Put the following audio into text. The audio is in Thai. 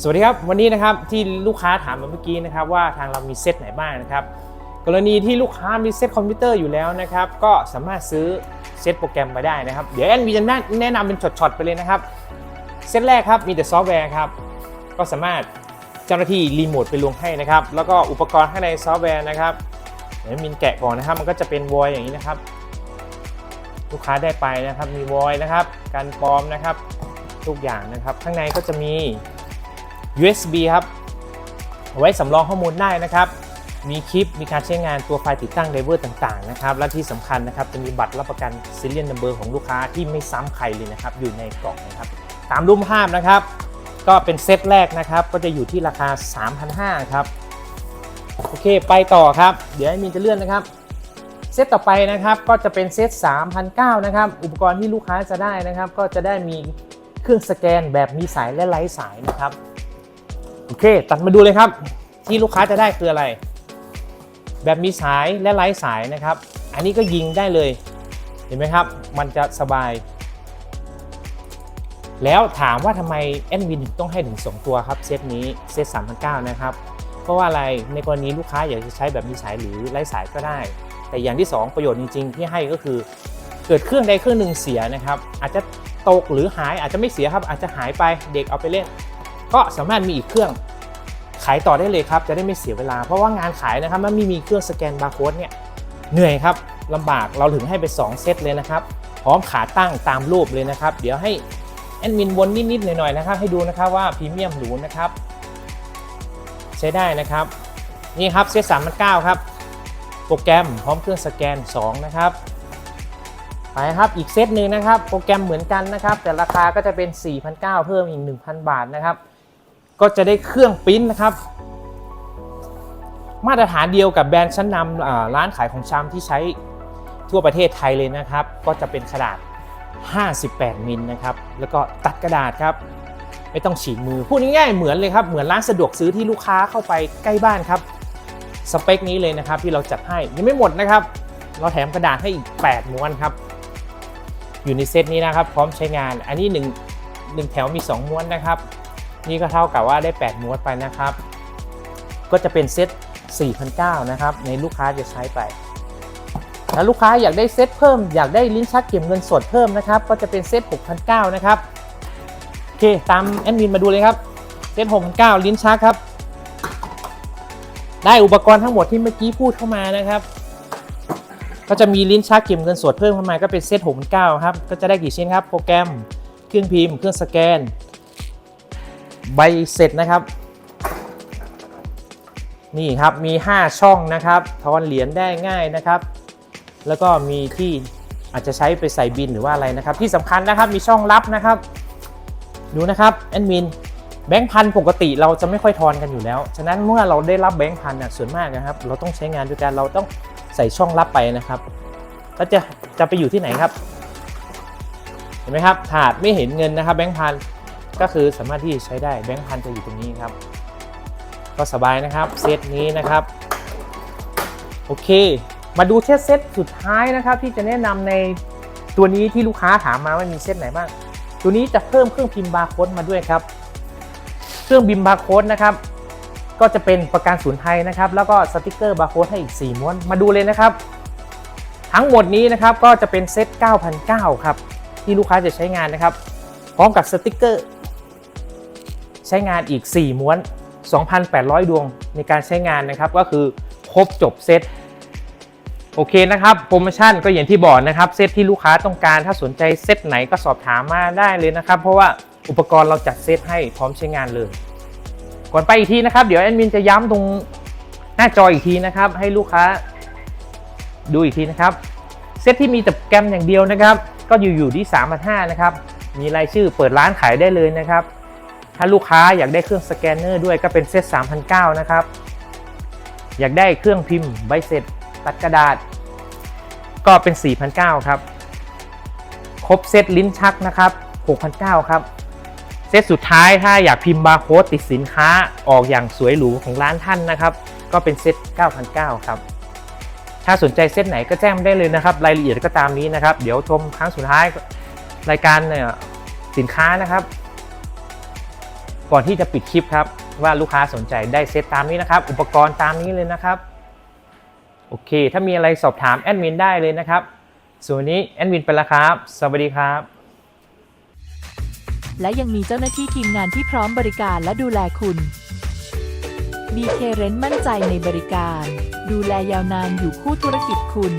สวัสดีครับ วันนี้นะครับที่ลูกค้าถามมาเมื่อกี้นะครับว่าทางเรามีเซตไหนบ้างนะครับกรณีที่ลูกค้ามีเซตคอมพิวเตอร์อยู่แล้วนะครับก็สามารถซื้อเซตโปรแกรมไปได้นะครับเดี๋ยวแอนวีจะแนะนำเป็นช็อตๆไปเลยนะครับเซตแรกครับมีแต่ซอฟต์แวร์ครับก็สามารถเจ้าหน้าที่รีโมทไปลงให้นะครับแล้วก็อุปกรณ์ข้างในซอฟต์แวร์นะครับเดี๋ยวมินแกะก่อนนะครับ มันก็จะเป็นวอยอย่างนี้นะครับ ลูกค้าได้ไปนะครับมีวอยนะครับการปลอมนะครับทุกอย่างนะครับ ข้างในก็จะมี USB ครับไว้สำรองข้อมูลได้นะครับ มีคลิป มีการใช้งานตัวไฟล์ติดตั้งไดเวอร์ต่างๆนะครับ และที่สำคัญนะครับจะมีบัตรรับประกัน Serial Number ของลูกค้าที่ไม่ซ้ำใครเลยนะครับ อยู่ในกล่องนะครับ ตามรูปภาพนะครับ ก็เป็นเซตแรกนะครับ ก็จะอยู่ที่ราคา 3,500ครับ โอเค ไปต่อครับ เดี๋ยวให้มินจะเลื่อนนะครับเซตต่อไปนะครับก็จะเป็นเซต3,900นะครับ อุปกรณ์ที่ลูกค้าจะได้นะครับ ก็จะได้มีเครื่องสแกนแบบมีสายและไร้สายนะครับ โอเค ตัดมาดูเลยครับ ที่ลูกค้าจะได้คืออะไร แบบมีสายและไร้สายนะครับ อันนี้ก็ยิงได้เลย เห็นไหมครับ มันจะสบาย แล้วถามว่าทำไมแอนวินต้องให้ถึง 2 ตัวครับ เซตนี้เซต3,900นะครับ เพราะว่าอะไรในกรณีลูกค้าอยากจะใช้แบบมีสายหรือไร้สายก็ได้ แต่อย่างที่ 2 ประโยชน์จริง ๆ ที่ให้ก็คือเกิดเครื่องใดเครื่องหนึ่งเสียนะครับ อาจจะตกหรือหายอาจจะไม่เสียครับ อาจจะหายไปเด็กเอาไปเล่น ก็สามารถมีอีกเครื่องขายต่อได้เลยครับ จะได้ไม่เสียเวลา เพราะว่างานขายนะครับมันไม่มีเครื่องสแกนบาร์โค้ดเนี่ยเหนื่อยครับลำบากเราถึงให้ไป 2 เซตเลยนะครับ พร้อมขาตั้งตามรูปเลยนะครับ เดี๋ยวให้แอดมินวนนิดๆหน่อยๆนะครับ ให้ดูนะครับว่าพรีเมียมหรูนะครับ ใช้ได้นะครับ นี่ครับเซตสามพันเก้าครับ โปรแกรมพร้อมเครื่องสแกน 2 นะครับไปครับอีกเซตหนึ่งนะครับ โปรแกรมเหมือนกันนะครับ แต่ราคาก็จะเป็น 4,900 เพิ่มอีก 1,000 บาทนะครับ ก็จะได้เครื่องปริ้นนะครับ มาตรฐานเดียวกับแบรนด์ชั้นนำร้านขายของชำที่ใช้ทั่วประเทศไทยเลยนะครับ ก็จะเป็นขนาด 58 มิลนะครับ แล้วก็ตัดกระดาษครับ ไม่ต้องฉีกมือ พูดง่ายๆเหมือนเลยครับ เหมือนร้านสะดวกซื้อที่ลูกค้าเข้าไปใกล้บ้านครับ สเปคนี้เลยนะครับที่เราจัดให้ยังไม่หมดนะครับ เราแถมกระดาษให้อีก 8 ม้วนครับ อยู่ในเซตนี้นะครับ พร้อมใช้งาน อันนี้1 1แถวมี 2 ม้วนนะครับ นี่ก็เท่ากับว่าได้ 8 ม้วนไปนะครับ ก็จะเป็นเซต4,900นะครับ ในลูกค้าจะใช้ไป แล้วลูกค้าอยากได้เซตเพิ่ม อยากได้ลิ้นชักเก็บเงินสดเพิ่มนะครับ ก็จะเป็นเซต6,900นะครับ โอเค ตามแอดมินมาดูเลยครับ เซต6,900ลิ้นชักครับ ได้อุปกรณ์ทั้งหมดที่เมื่อกี้พูดเข้ามานะครับ ก็จะมีลิ้นชักเก็บเงินสดเพิ่มเข้ามา ก็เป็นเซต6,900ครับ ก็จะได้กี่ชิ้นครับ โปรแกรม เครื่องพิมพ์ เครื่องสแกน ใบเสร็จนะครับ นี่ครับมี 5 ช่องนะครับทอนเหรียญได้ง่ายนะครับ แล้วก็มีที่อาจจะใช้ไปใส่บินหรือว่าอะไรนะครับ ที่สำคัญนะครับมีช่องลับนะครับ ดูนะครับแอดมินแบงค์พันปกติเราจะไม่ค่อยทอนกันอยู่แล้ว ฉะนั้นเมื่อเราได้รับแบงค์พันน่ะส่วนมากนะครับ เราต้องใช้งานด้วยกันเราต้องใส่ช่องลับไปนะครับแล้วจะจะไปอยู่ที่ไหนครับ เห็นไหมครับถาดไม่เห็นเงินนะครับ แบงค์พัน ก็คือสามารถที่ใช้ได้แบงค์พันจะอยู่ตรงนี้ครับ ก็สบายนะครับเซตนี้นะครับ โอเค มาดูเซตเซตสุดท้ายนะครับ ที่จะแนะนำในตัวนี้ที่ลูกค้าถามมาว่ามีเซตไหนบ้าง ตัวนี้จะเพิ่มเครื่องพิมพ์บาร์โค้ดมาด้วยครับ เครื่องบิมบาร์โค้ดนะครับ ก็จะเป็นประกันศูนย์ไทยนะครับ แล้วก็สติกเกอร์บาร์โค้ดให้อีก 4 ม้วน มาดูเลยนะครับ ทั้งหมดนี้นะครับก็จะเป็นเซต9,900ครับ ที่ลูกค้าจะใช้งานนะครับ พร้อมกับสติกเกอร์ ใช้งานอีก 4 ม้วน 2,800 ดวงในการใช้งานนะครับ ก็คือครบจบเซตโอเคนะครับโปรโมชั่นก็อย่างที่บอกนะครับ เซตที่ลูกค้าต้องการถ้าสนใจเซตไหนก็สอบถามมาได้เลยนะครับ เพราะว่าอุปกรณ์เราจัดเซตให้พร้อมใช้งานเลย ก่อนไปอีกทีนะครับ เดี๋ยวแอดมินจะย้ำตรงหน้าจออีกทีนะครับ ให้ลูกค้าดูอีกทีนะครับ เซตที่มีแต่แกรมอย่างเดียวนะครับ ก็อยู่อยู่ที่3,500นะครับ มีรายชื่อเปิดร้านขายได้เลยนะครับ ถ้าลูกค้าอยากได้เครื่องสแกนเนอร์ด้วยก็เป็นเซต3,900นะครับ อยากได้เครื่องพิมพ์ใบเสร็จตัดกระดาษ ก็เป็น4,900ครับ ครบเซตลิ้นชักนะครับ6,900ครับ เซตสุดท้ายถ้าอยากพิมพ์บาร์โค้ดติดสินค้าออกอย่างสวยหรูของร้านท่านนะครับ ก็เป็นเซต9,900ครับถ้าสนใจเซตไหนก็แจ้งได้เลยนะครับ รายละเอียดก็ตามนี้นะครับ เดี๋ยวชมครั้งสุดท้ายรายการเนี่ยสินค้านะครับ ก่อนที่จะปิดคลิปครับว่าลูกค้าสนใจได้เซตตามนี้นะครับ อุปกรณ์ตามนี้เลยนะครับโอเค ถ้ามีอะไรสอบถามแอดมินได้เลยนะครับ ส่วนนนี้แอดมินไปแล้วครับ สวัสดีครับ และยังมีเจ้าหน้าที่ทีมงานที่พร้อมบริการและดูแลคุณ BK Rent มั่นใจในบริการ ดูแลยาวนานอยู่คู่ธุรกิจคุณ